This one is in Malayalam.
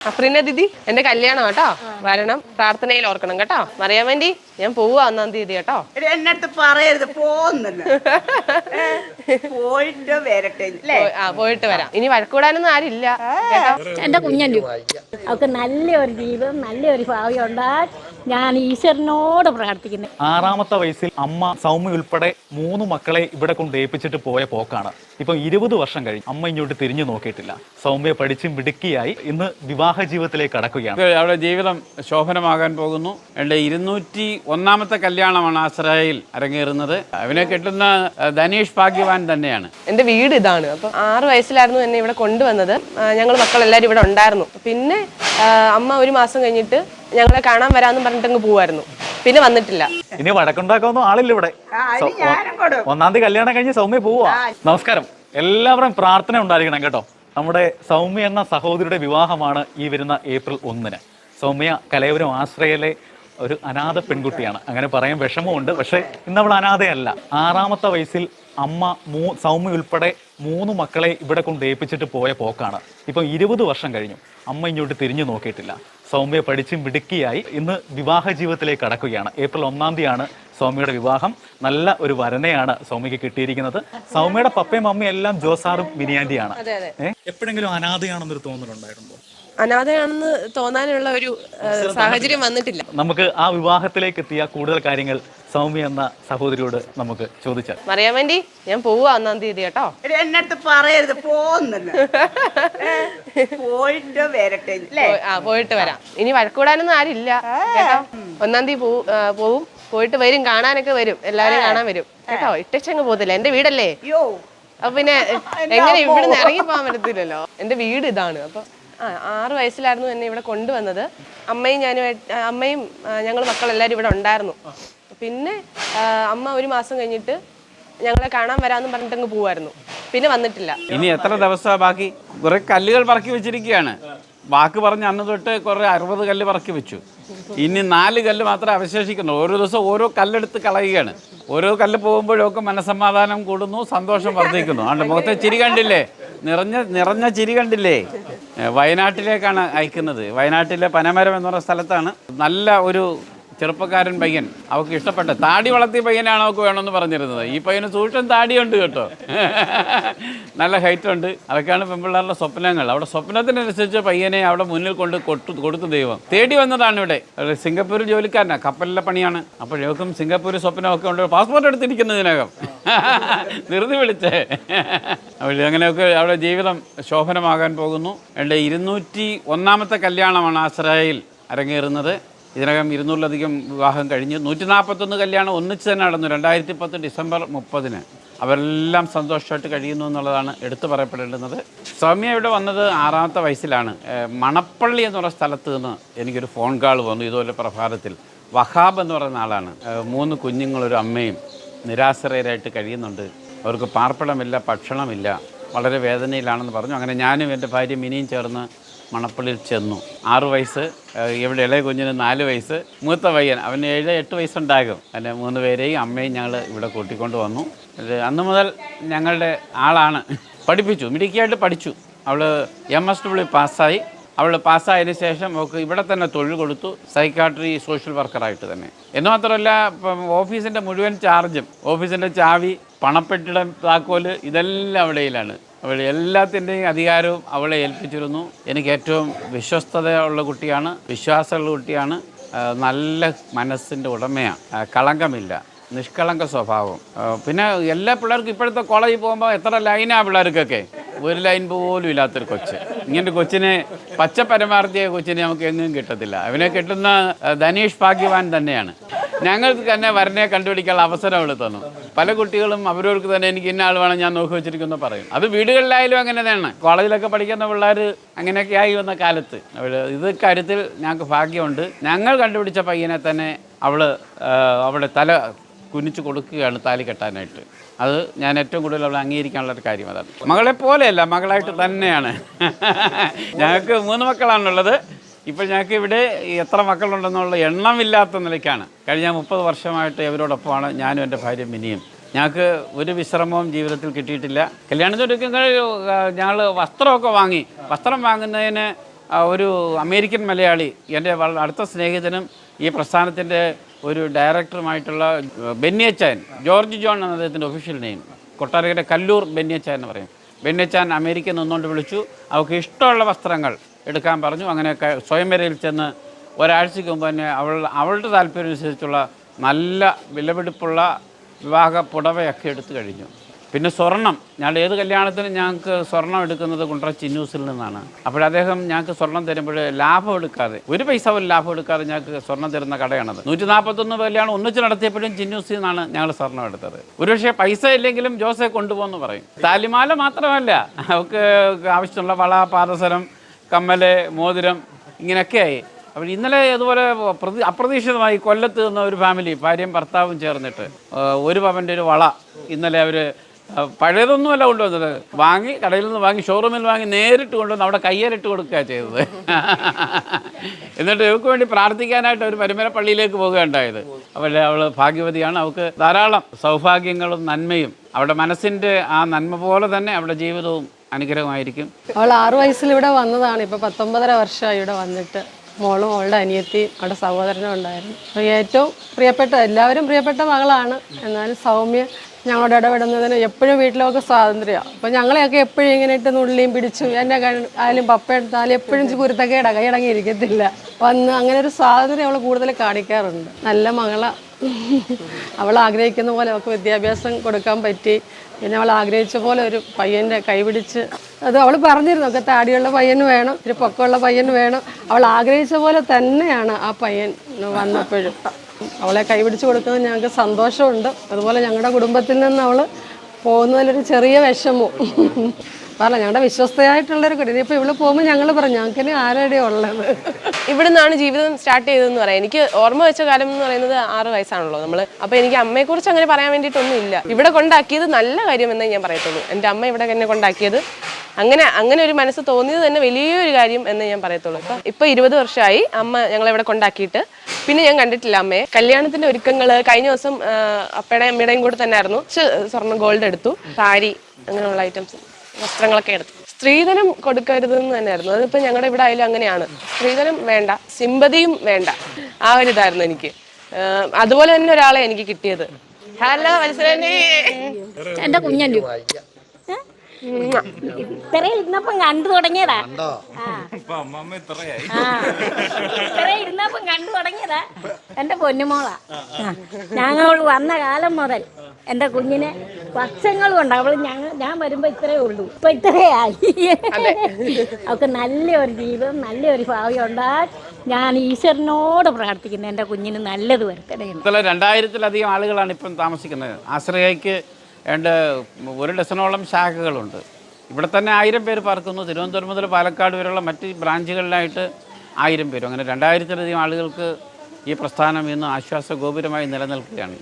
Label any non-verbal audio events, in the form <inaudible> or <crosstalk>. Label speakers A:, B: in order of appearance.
A: അഫ്രീന ദിദി എന്റെ കല്യാണം കേട്ടോ. വരണം. പ്രാർത്ഥനയിൽ ഓർക്കണം കേട്ടോ. മറിയാൻ വേണ്ടി ഞാൻ പോവാ ഒന്നാം തീയതി കേട്ടോ.
B: എടി, എന്നടുത്ത് പറയരുത്. പോകുന്നില്ല <laughs> പോയിട്ട് വരട്ടെ.
A: ആ പോയിട്ട് വരാം. ഇനി വഴക്കൂടാനൊന്നും ആരില്ല. എന്റെ
C: കുഞ്ഞു അവർക്ക് നല്ല നല്ലൊരു ജീവിതം നല്ലൊരു ഭാവി ഉണ്ടാകാൻ ഞാൻ ഈശ്വരനോട് പ്രാർത്ഥിക്കുന്നത്
D: ആറാമത്തെ വയസ്സിൽ അമ്മ സൗമ്യ ഉൾപ്പെടെ മൂന്ന് മക്കളെ ഇവിടെ കൊണ്ട് ഏൽപ്പിച്ചിട്ട് പോയ പോക്കാണ്. ഇപ്പം ഇരുപത് വർഷം കഴിഞ്ഞ് അമ്മ ഇങ്ങോട്ട് തിരിഞ്ഞു നോക്കിയിട്ടില്ല. സൗമ്യ പഠിച്ചും മിടുക്കിയായി. ഇന്ന് വിവാഹ ജീവിതത്തിലേക്ക് കടക്കുകയാണ്.
E: അവിടെ ജീവിതം ശോഭനമാകാൻ പോകുന്നു. എന്റെ ഇരുന്നൂറ്റി ഒന്നാമത്തെ കല്യാണമാണ് ആശ്രയയിൽ അരങ്ങേറുന്നത്. അവനെ കെട്ടുന്ന ധനേഷ് ഭാഗ്യവാൻ തന്നെയാണ്.
A: എന്റെ വീട് ഇതാണ്. അപ്പൊ ആറ് വയസ്സിലായിരുന്നു എന്നെ ഇവിടെ കൊണ്ടുവന്നത്. ഞങ്ങൾ മക്കളെല്ലാവരും ഇവിടെ ഉണ്ടായിരുന്നു. പിന്നെ അമ്മ ഒരു മാസം കഴിഞ്ഞിട്ട് ഞങ്ങളെ കാണാൻ വരാമെന്ന് പറഞ്ഞിട്ട് അങ്ങ് പോവായിരുന്നു. പിന്നെ വന്നിട്ടില്ല.
D: ഇനി വടക്കുണ്ടാക്കാവുന്ന ആളില്ല ഇവിടെ. ഒന്നാം തീയതി കല്യാണം കഴിഞ്ഞ് സൗമ്യ പോവാ. നമസ്കാരം. എല്ലാവരും പ്രാർത്ഥന ഉണ്ടായിരിക്കണം കേട്ടോ. നമ്മുടെ സൗമ്യ എന്ന സഹോദരിയുടെ വിവാഹമാണ് ഈ വരുന്ന ഏപ്രിൽ ഒന്നിന്. സൗമ്യ കലയപുരം ആശ്രയയിലെ ഒരു അനാഥ പെൺകുട്ടിയാണ്. അങ്ങനെ പറയാൻ വിഷമമുണ്ട്. പക്ഷേ ഇന്ന് അവൾ അനാഥയല്ല. ആറാമത്തെ വയസ്സിൽ അമ്മ മൂ സൗമ്യ ഉൾപ്പെടെ മൂന്ന് മക്കളെ ഇവിടെ കൊണ്ട് ഏൽപ്പിച്ചിട്ട് പോയ പോക്കാണ്. ഇപ്പം ഇരുപത് വർഷം കഴിഞ്ഞു. അമ്മ ഇങ്ങോട്ട് തിരിഞ്ഞു നോക്കിയിട്ടില്ല. സൗമ്യ പഠിച്ചും മിടുക്കിയായി ഇന്ന് വിവാഹ ജീവിതത്തിലേക്ക് കടക്കുകയാണ്. ഏപ്രിൽ ഒന്നാം തീയതിയാണ് സൗമ്യയുടെ വിവാഹം. നല്ല ഒരു വരനെയാണ് സൗമ്യക്ക് കിട്ടിയിരിക്കുന്നത്. സൗമ്യയുടെ പപ്പയും മമ്മിയും എല്ലാം ജോസാറും മിനിയാൻഡിയാണ് എപ്പോഴെങ്കിലും അനാഥയാണെന്നൊരു തോന്നലുണ്ടായിരുന്നോ
A: അനാഥയാണെന്ന് തോന്നാനുള്ള ഒരു സാഹചര്യം വന്നിട്ടില്ല.
D: നമുക്ക് ആ വിവാഹത്തിലേക്ക് എത്തിയ കൂടുതൽ കാര്യങ്ങൾ സൗമ്യ എന്ന സഹോദരിയോട് നമുക്ക് ചോദിച്ചാൽ.
A: മറിയാൻ വേണ്ടി ഞാൻ പോവാ ഒന്നാം തീയതി കേട്ടോ.
B: എന്നെ എന്നടുത്ത് പറയരുത് പോകുന്നില്ല പോയിട്ട് വരട്ടെ
A: ആ പോയിട്ട് വരാം. ഇനി വഴക്കൂടാനൊന്നും ആരില്ല. കേട്ടോ? ഒന്നാം തീയതി പോ- പോവും. പോയിട്ട് വരും കാണാനൊക്കെ വരും. എല്ലാവരും കാണാൻ വരും. കേട്ടോ? ഇട്ടച്ചങ്ങ് പോകത്തില്ല. എന്റെ വീടല്ലേ? അപ്പൊ പിന്നെ <laughs> എങ്ങനെ ഇവിടുന്ന് ഇറങ്ങി പോകാൻ പറ്റത്തില്ലല്ലോ? എന്റെ വീട് ഇതാണ്. അപ്പൊ ആ ആറ് വയസ്സിലായിരുന്നു എന്നെ ഇവിടെ കൊണ്ടുവന്നത്. അമ്മയും ഞാനും അമ്മയും ഞങ്ങൾ മക്കളെല്ലാവരും ഇവിടെ ഉണ്ടായിരുന്നു. പിന്നെ അമ്മ ഒരു മാസം കഴിഞ്ഞിട്ട് ഞങ്ങളെ കാണാൻ വരാന്ന് പറഞ്ഞിട്ട് അങ്ങ് പോവായിരുന്നു. പിന്നെ വന്നിട്ടില്ല.
E: ഇനി എത്ര ദിവസം ബാക്കി? കുറെ കല്ലുകൾ പറക്കി വെച്ചിരിക്കുകയാണ്. വാക്ക് പറഞ്ഞ് അന്ന് തൊട്ട് കുറെ അറുപത് കല്ല് പറക്കി വെച്ചു. ഇനി നാല് കല്ല് മാത്രമേ അവശേഷിക്കുന്നു ഓരോ ദിവസം ഓരോ കല്ലെടുത്ത് കളയുകയാണ്. ഓരോ കല്ല് പോകുമ്പോഴൊക്കെ മനസ്സമാധാനം കൂടുന്നു സന്തോഷം വർദ്ധിക്കുന്നു. അതുകൊണ്ട് മുഖത്തെ ചിരി കണ്ടില്ലേ? നിറഞ്ഞ നിറഞ്ഞ ചിരി കണ്ടില്ലേ? വയനാട്ടിലേക്കാണ് അയക്കുന്നത്. വയനാട്ടിലെ പനമരം എന്ന് പറയുന്ന സ്ഥലത്താണ്. നല്ല ഒരു ചെറുപ്പക്കാരൻ പയ്യൻ. അവൾക്ക് ഇഷ്ടപ്പെട്ട താടി വളർത്തിയ പയ്യനാണ് അവൾക്ക് വേണമെന്ന് പറഞ്ഞിരുന്നത്. ഈ പയ്യന് സൂക്ഷം താടിയുണ്ട് കേട്ടോ. നല്ല ഹൈറ്റ് ഉണ്ട്. അതൊക്കെയാണ് പെൺപിള്ളേരുടെ സ്വപ്നങ്ങൾ. അവിടെ സ്വപ്നത്തിനനുസരിച്ച് പയ്യനെ അവിടെ മുന്നിൽ കൊണ്ട് കൊട്ടു കൊടുത്തു ദൈവം. തേടി വന്നതാണ് ഇവിടെ. സിംഗപ്പൂരിൽ ജോലിക്കാരനാണ് കപ്പലിലെ പണിയാണ്. അപ്പോഴേക്കും സിംഗപ്പൂർ സ്വപ്നമൊക്കെ ഉണ്ട്. പാസ്പോർട്ട് എടുത്തിരിക്കുന്നതിനകം. ധൃതി വിളിച്ചേ. അപ്പോൾ അങ്ങനെയൊക്കെ അവിടെ ജീവിതം ശോഭനമാകാൻ പോകുന്നു. എന്റെ ഇരുന്നൂറ്റി ഒന്നാമത്തെ കല്യാണമാണ് ആശ്രയയിൽ അരങ്ങേറുന്നത്. ഇതിനകം ഇരുന്നൂറിലധികം വിവാഹം കഴിഞ്ഞ്. നൂറ്റി നാൽപ്പത്തൊന്ന് കല്യാണം ഒന്നിച്ച് തന്നെ നടന്നു. രണ്ടായിരത്തി പത്ത് ഡിസംബർ മുപ്പതിന്. അവരെല്ലാം സന്തോഷമായിട്ട് കഴിയുന്നു എന്നുള്ളതാണ് എടുത്തു പറയപ്പെടേണ്ടുന്നത്. സൗമ്യ ഇവിടെ വന്നത് ആറാമത്തെ വയസ്സിലാണ്. മണപ്പള്ളി എന്ന് പറയുന്ന സ്ഥലത്ത് നിന്ന് എനിക്കൊരു ഫോൺ കാൾ വന്നു. ഇതുപോലെ പ്രഭാതത്തിൽ. വഹാബ് എന്ന് പറയുന്ന ആളാണ്. മൂന്ന് കുഞ്ഞുങ്ങളൊരു അമ്മയും നിരാശ്രയരായിട്ട് കഴിയുന്നുണ്ട്. അവർക്ക് പാർപ്പിടമില്ല ഭക്ഷണമില്ല. വളരെ വേദനയിലാണെന്ന് പറഞ്ഞു. അങ്ങനെ ഞാനും എന്റെ ഭാര്യ മിനിയും ചേർന്ന് മണപ്പള്ളിയിൽ ചെന്നു. ആറു വയസ്സ് ഇവിടെ ഇളയ കുഞ്ഞിന് നാല് വയസ്സ്. മൂത്ത പയ്യൻ അവന് ഏഴ് എട്ട് വയസ്സുണ്ടാകും. അതിന്റെ മൂന്ന് പേരെയും അമ്മയും ഞങ്ങൾ ഇവിടെ കൂട്ടിക്കൊണ്ട് വന്നു. അന്ന് മുതൽ ഞങ്ങളുടെ ആളാണ്. പഠിപ്പിച്ചു മിടുക്കിയായിട്ട് പഠിച്ചു. അവൾ എം എസ് ഡബ്ല്യു പാസ്സായി. അവൾ പാസ്സായതിനു ശേഷം അവൾക്ക് ഇവിടെ തന്നെ തൊഴിൽ കൊടുത്തു. സൈക്കാട്രി സോഷ്യൽ വർക്കറായിട്ട് തന്നെ. എന്ന് മാത്രമല്ല ഇപ്പം ഓഫീസിന്റെ മുഴുവൻ ചാർജും ഓഫീസിന്റെ ചാവി പണപ്പെട്ടിടം താക്കോൽ ഇതെല്ലാം അവിടെയിലാണ്. അവൾ എല്ലാത്തിന്റെയും അധികാരവും അവളെ ഏൽപ്പിച്ചിരുന്നു. എനിക്ക് ഏറ്റവും വിശ്വസ്തതയുള്ള കുട്ടിയാണ് വിശ്വാസമുള്ള കുട്ടിയാണ്. നല്ല മനസ്സിന്റെ ഉടമയാണ്. കളങ്കമില്ല നിഷ്കളങ്ക സ്വഭാവം. പിന്നെ എല്ലാ പിള്ളേർക്കും ഇപ്പോഴത്തെ കോളേജിൽ പോകുമ്പോൾ എത്ര ലൈനാണ് പിള്ളേർക്കൊക്കെ? ഒരു ലൈൻ പോലും ഇല്ലാത്തൊരു കൊച്ച്. ഇങ്ങനെ കൊച്ചിനെ പച്ച പരമാർത്ഥിയായ കൊച്ചിനെ നമുക്ക് എങ്ങും കിട്ടത്തില്ല. അവനെ കിട്ടുന്ന ധനീഷ് ഭാഗ്യവാൻ തന്നെയാണ്. ഞങ്ങൾക്ക് തന്നെ വരനെ കണ്ടുപിടിക്കാനുള്ള അവസരം അവൾ തന്നു. പല കുട്ടികളും അവരവർക്ക് തന്നെ എനിക്ക് ഇന്ന ആൾ വേണം ഞാൻ നോക്കി വെച്ചിരിക്കുന്നു പറയും. അത് വീടുകളിലായാലും അങ്ങനെ തന്നെയാണ്. കോളേജിലൊക്കെ പഠിക്കുന്ന പിള്ളേർ അങ്ങനെയൊക്കെ ആയി വന്ന കാലത്ത്. അവർ ഇത് കാര്യത്തിൽ ഞങ്ങൾക്ക് ഭാഗ്യമുണ്ട്. ഞങ്ങൾ കണ്ടുപിടിച്ച പയ്യനെ തന്നെ അവൾ അവിടെ തല കുനിച്ചു കൊടുക്കുകയാണ് താലി കെട്ടാനായിട്ട്. അത് ഞാൻ ഏറ്റവും കൂടുതൽ അവളെ അംഗീകരിക്കാനുള്ള ഒരു കാര്യം അതാണ്. മകളെ പോലെയല്ല മകളായിട്ട് തന്നെയാണ്. ഞങ്ങൾക്ക് മൂന്ന് മക്കളാണുള്ളത്. ഇപ്പോൾ ഞങ്ങൾക്ക് ഇവിടെ എത്ര മക്കളുണ്ടെന്നുള്ള എണ്ണമില്ലാത്ത നിലയ്ക്കാണ്. കഴിഞ്ഞ മുപ്പത് വർഷമായിട്ട് ഇവരോടൊപ്പമാണ് ഞാനും എന്റെ ഭാര്യ മിനിയും ഞങ്ങൾക്ക് ഒരു വിശ്രമവും ജീവിതത്തിൽ കിട്ടിയിട്ടില്ല. കല്യാണത്തിനൊക്കെ ഞങ്ങൾ വസ്ത്രമൊക്കെ വാങ്ങി. വസ്ത്രം വാങ്ങുന്നതിന് ഒരു അമേരിക്കൻ മലയാളി എന്റെ അടുത്ത സ്നേഹിതനും ഈ പ്രസ്ഥാനത്തിന്റെ ഒരു ഡയറക്ടറുമായിട്ടുള്ള ബെന്നിയച്ചാൻ ജോർജ് ജോൺ എന്ന അദ്ദേഹത്തിന്റെ ഒഫീഷ്യൽ നെയിം കൊട്ടാരക്കര കല്ലൂർ ബെന്നിയച്ചാൻ എന്ന് പറയും. ബെന്നിയച്ചാൻ അമേരിക്കയിൽ നിന്നുകൊണ്ട് വിളിച്ചു. അവൾക്ക് ഇഷ്ടമുള്ള വസ്ത്രങ്ങൾ എടുക്കാൻ പറഞ്ഞു. അങ്ങനെയൊക്കെ സ്വയംവരയിൽ ചെന്ന് ഒരാഴ്ചയ്ക്ക് മുമ്പ് തന്നെ അവൾ അവളുടെ താല്പര്യം അനുസരിച്ചുള്ള നല്ല വിലപിടിപ്പുള്ള വിവാഹ പുടവയൊക്കെ എടുത്തു കഴിഞ്ഞു. പിന്നെ സ്വർണം. ഞങ്ങളുടെ ഏത് കല്യാണത്തിനും ഞങ്ങൾക്ക് സ്വർണം എടുക്കുന്നത് കുണ്ട്ര ചിന്നൂസിൽ നിന്നാണ്. അപ്പോൾ അദ്ദേഹം ഞങ്ങൾക്ക് സ്വർണം തരുമ്പോൾ ലാഭം എടുക്കാതെ ഒരു പൈസ പോലും ലാഭം എടുക്കാതെ ഞങ്ങൾക്ക് സ്വർണം തരുന്ന കടയാണത്. നൂറ്റി നാൽപ്പത്തൊന്ന് കല്യാണം ഒന്നിച്ച് നടത്തിയപ്പോഴും ചിന്നൂസിൽ നിന്നാണ് ഞങ്ങൾ സ്വർണം എടുത്തത്. ഒരുപക്ഷെ പൈസ ഇല്ലെങ്കിലും ജോസെ കൊണ്ടുപോകുമെന്ന് പറയും. താലിമാല മാത്രമല്ല അവർക്ക് ആവശ്യമുള്ള വള പാദസരം കമ്മൽ മോതിരം ഇങ്ങനെയൊക്കെയായി. അപ്പോൾ ഇന്നലെ അതുപോലെ പ്രതി അപ്രതീക്ഷിതമായി കൊല്ലത്ത് നിന്ന ഒരു ഫാമിലി ഭാര്യയും ഭർത്താവും ചേർന്നിട്ട് ഒരു പവന്റെ ഒരു വള ഇന്നലെ അവർ പഴയതൊന്നുമല്ല കൊണ്ടുവന്നത്. വാങ്ങി കടയിൽ നിന്ന് വാങ്ങി ഷോറൂമിൽ വാങ്ങി നേരിട്ട് കൊണ്ടുവന്ന് അവിടെ കയ്യേറിട്ട് കൊടുക്കുക ചെയ്തത്. <laughs> എന്നിട്ട് ഇവർക്ക് വേണ്ടി പ്രാർത്ഥിക്കാനായിട്ട് ഒരു പരമ്പര പള്ളിയിലേക്ക് പോകുകയുണ്ടായത് അവളുടെ അവൾ ഭാഗ്യവതിയാണ്. അവൾക്ക് ധാരാളം സൗഭാഗ്യങ്ങളും നന്മയും. അവളുടെ മനസ്സിന്റെ ആ നന്മ പോലെ തന്നെ അവളുടെ ജീവിതവും അനുഗ്രഹമായിരിക്കും.
F: അവൾ ആറു വയസ്സിൽ ഇവിടെ വന്നതാണ്. ഇപ്പൊ പത്തൊമ്പതര വർഷമായി ഇവിടെ വന്നിട്ട്. മോളും അവളുടെ അനിയത്തി അവളുടെ സഹോദരനും ഉണ്ടായിരുന്നു. ഏറ്റവും പ്രിയപ്പെട്ട എല്ലാവരും പ്രിയപ്പെട്ട മകളാണ്. എന്നാലും സൗമ്യ ഞങ്ങളോട് ഇടപെടുന്നതിന് എപ്പോഴും വീട്ടിലൊക്കെ സ്വാതന്ത്ര്യമാണ്. അപ്പോൾ ഞങ്ങളെയൊക്കെ എപ്പോഴും ഇങ്ങനെ ഇട്ട് നുള്ളിയും പിടിച്ചും എന്നെ ആയാലും പപ്പ എടുത്താലും എപ്പോഴും കുരുത്തക്കേടാ കൈയടങ്ങിയിരിക്കത്തില്ല. വന്ന് അങ്ങനെ ഒരു സ്വാതന്ത്ര്യം അവൾ കൂടുതൽ കാണിക്കാറുണ്ട്. നല്ല മകളാ. അവൾ ആഗ്രഹിക്കുന്ന പോലെ അവൾക്ക് വിദ്യാഭ്യാസം കൊടുക്കാൻ പറ്റി. പിന്നെ അവൾ ആഗ്രഹിച്ച പോലെ ഒരു പയ്യന്റെ കൈപിടിച്ച് അത് അവൾ പറഞ്ഞിരുന്നു ഒക്കെ താടിയുള്ള പയ്യന് വേണം ഇത്തിരി പൊക്കമുള്ള പയ്യന് വേണം. അവൾ ആഗ്രഹിച്ച പോലെ തന്നെയാണ് ആ പയ്യൻ വന്നപ്പോഴും. അവളെ കൈപിടിച്ച് കൊടുക്കുന്നത് ഞങ്ങൾക്ക് സന്തോഷമുണ്ട്. അതുപോലെ ഞങ്ങളുടെ കുടുംബത്തിൽ നിന്ന് അവൾ പോകുന്നതിലൊരു ചെറിയ വിഷമവും. പറഞ്ഞ ഞങ്ങളുടെ വിശ്വസ്തയായിട്ടുള്ളൊരു കുട്ടി. ഇനിയിപ്പോൾ ഇവിടെ പോകുമ്പോൾ ഞങ്ങൾ പറഞ്ഞു ഞങ്ങൾക്ക് ആരുടെ ഉള്ളത്?
A: ഇവിടെ നിന്നാണ് ജീവിതം സ്റ്റാർട്ട് ചെയ്തതെന്ന് പറയാം. എനിക്ക് ഓർമ്മ വെച്ച കാലം എന്ന് പറയുന്നത് ആറ് വയസ്സാണല്ലോ നമ്മൾ അപ്പോൾ എനിക്ക് അമ്മയെക്കുറിച്ച് അങ്ങനെ പറയാൻ വേണ്ടിയിട്ടൊന്നും ഇല്ല. ഇവിടെ കൊണ്ടാക്കിയത് നല്ല കാര്യമെന്നേ ഞാൻ പറയത്തുള്ളൂ. എന്റെ അമ്മ ഇവിടെ എന്നെ കൊണ്ടാക്കിയത്. അങ്ങനെ അങ്ങനെ ഒരു മനസ്സ് തോന്നിയത് തന്നെ വലിയൊരു കാര്യം എന്ന് ഞാൻ പറയത്തുള്ളൂ. അപ്പം ഇപ്പൊ ഇരുപത് വർഷമായി അമ്മ ഞങ്ങളെ ഇവിടെ കൊണ്ടാക്കിയിട്ട്. പിന്നെ ഞാൻ കണ്ടിട്ടില്ല അമ്മയെ കല്യാണത്തിന്റെ ഒരുക്കങ്ങൾ കഴിഞ്ഞ ദിവസം അപ്പയുടെ അമ്മയുടെയും കൂടെ തന്നെ ആയിരുന്നു സ്വർണം ഗോൾഡ് എടുത്തു. സാരി അങ്ങനെയുള്ള ഐറ്റംസ് വസ്ത്രങ്ങളൊക്കെ എടുത്തു. സ്ത്രീധനം കൊടുക്കരുതെന്ന് തന്നെയായിരുന്നു. അതിപ്പോ ഞങ്ങളുടെ ഇവിടെ ആയാലും അങ്ങനെയാണ്. സ്ത്രീധനം വേണ്ട സിമ്പതിയും വേണ്ട. ആ ഒരു ഇതായിരുന്നു എനിക്ക്. അതുപോലെ തന്നെ ഒരാളെ എനിക്ക് കിട്ടിയത്. ഹലോ മനസ്സിലെ
C: എന്റെ കുഞ്ഞല്ലു. ഇത്ര ഇരുന്നപ്പം കണ്ടു തുടങ്ങിയതാ. ആ. ആ. ഇത്ര ഇരുന്നപ്പം കണ്ടു തുടങ്ങിയതാ. എന്റെ പൊന്നുമോളാ. ഞങ്ങൾ വന്ന കാലം മുതൽ എന്റെ കുഞ്ഞിനെ വർഷങ്ങളും ഉണ്ട് അവൾ ഞങ്ങൾ ഞാൻ വരുമ്പോ ഇത്രേ ഉള്ളൂ. ഇപ്പൊ ഇത്രയായി അവൾക്ക് നല്ലൊരു ജീവിതം നല്ലൊരു ഭാവി ഉണ്ടാകാൻ ഞാൻ ഈശ്വരനോട് പ്രാർത്ഥിക്കുന്നു എന്റെ കുഞ്ഞിന് നല്ലത് വരുത്തണേ
E: രണ്ടായിരത്തിലധികം ആളുകളാണ് ഇപ്പം താമസിക്കുന്നത്. ആശ്രയയ്ക്ക് ഏണ്ട ഒരു ഡസനോളം ശാഖകളുണ്ട്. ഇവിടെ തന്നെ ആയിരം പേര് പറക്കുന്നു തിരുവനന്തപുരം മുതൽ പാലക്കാട് വരെയുള്ള മറ്റ് ബ്രാഞ്ചുകളിലായിട്ട് ആയിരം പേരും. അങ്ങനെ രണ്ടായിരത്തിലധികം ആളുകൾക്ക് ഈ പ്രസ്ഥാനം ഇന്ന് ആശ്വാസ ഗോപുരമായി നിലനിൽക്കുകയാണ്.